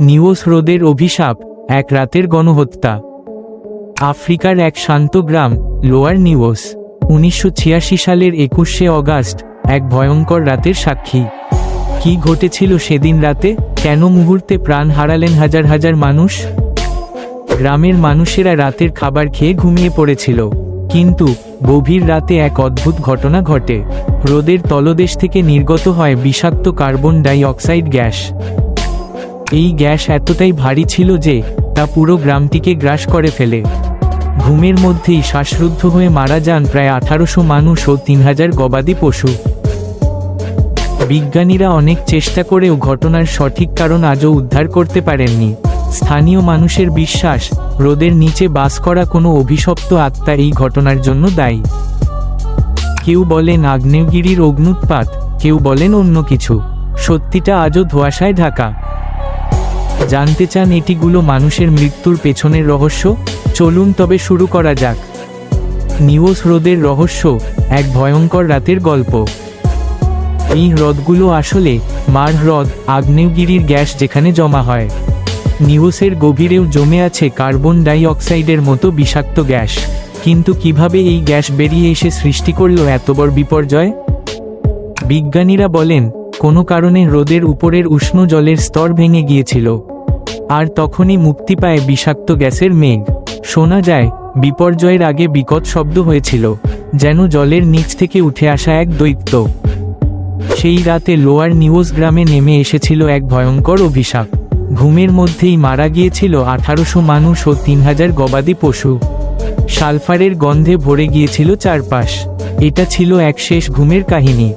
Nios হ্রদের অভিশাপ, এক রাতের গণহত্যা। আফ্রিকার এক শান্ত গ্রাম, লোয়ার নিওস, উনিশশো সালের একুশে অগাস্ট, এক ভয়ঙ্কর রাতের সাক্ষী। কি ঘটেছিল সেদিন রাতে? কেন মুহূর্তে প্রাণ হারালেন হাজার হাজার মানুষ? গ্রামের মানুষেরা রাতের খাবার খেয়ে ঘুমিয়ে পড়েছিল। কিন্তু গভীর রাতে এক অদ্ভুত ঘটনা ঘটে। হ্রদের তলদেশ থেকে নির্গত হয় বিষাক্ত কার্বন ডাই অক্সাইড গ্যাস। এই গ্যাস এতটাই ভারী ছিল যে, তা পুরো গ্রামটিকে গ্রাস করে ফেলে। ঘুমের মধ্যেই শ্বাসরুদ্ধ হয়ে মারা যান প্রায় আঠারোশো মানুষ ও তিন হাজার গবাদি পশু। বিজ্ঞানীরা অনেক চেষ্টা করেও ঘটনার সঠিক কারণ আজও উদ্ধার করতে পারেননি। স্থানীয় মানুষের বিশ্বাস, রোদের নিচে বাস করা কোনো অভিশপ্ত আত্মা এই ঘটনার জন্য দায়ী। কেউ বলেন আগ্নেয়গিরির অগ্নুৎপাত কেউ বলেন অন্য কিছু। সত্যিটা আজও ধোঁয়াশায় ঢাকা। জানতে চান এটিগুলো মানুষের মৃত্যুর পেছনের রহস্য? চলুন তবে শুরু করা যাক। নিওস হ্রদের রহস্য, এক ভয়ঙ্কর রাতের গল্প। এই হ্রদগুলো আসলে মার হ্রদ, আগ্নেয়গিরির গ্যাস যেখানে জমা হয়। নিউসের গভীরেও জমে আছে কার্বন ডাই অক্সাইডের মতো বিষাক্ত গ্যাস। কিন্তু কীভাবে এই গ্যাস বেরিয়ে এসে সৃষ্টি করল এত বড় বিপর্যয়? বিজ্ঞানীরা বলেন, কোনো কারণে হ্রদের উপরের উষ্ণ জলের স্তর ভেঙে গিয়েছিল। আর তখনই মুক্তি পায় বিষাক্ত গ্যাসের মেঘ। শোনা যায়, বিপর্যয়ের আগে বিকট শব্দ হয়েছিল, যেন জলের নিচ থেকে উঠে আসা এক দৈত্য। সেই রাতে লোয়ার নিউজ গ্রামে নেমে এসেছিল এক ভয়ঙ্কর অভিশাপ। ঘুমের মধ্যেই মারা গিয়েছিল আঠারোশো মানুষ ও তিন হাজার গবাদি পশু। সালফারের গন্ধে ভরে গিয়েছিল চারপাশ। এটা ছিল এক শেষ ঘুমের কাহিনী।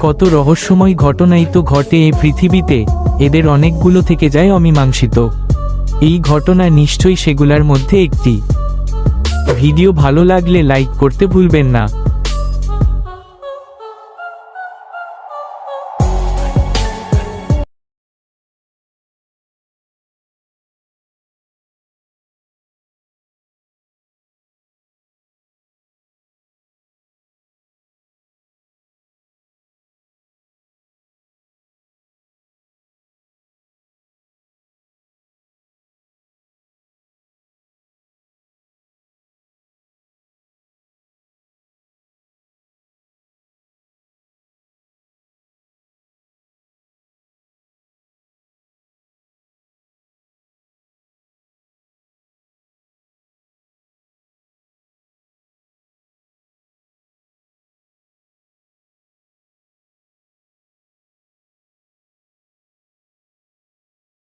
কত রহস্যময় ঘটনাই তো ঘটে এই পৃথিবীতে। এদের অনেকগুলো থেকে যায় অমীমাংসিত। এই ঘটনা নিশ্চয়ই সেগুলার মধ্যে একটি। ভিডিও ভালো লাগলে লাইক করতে ভুলবেন না।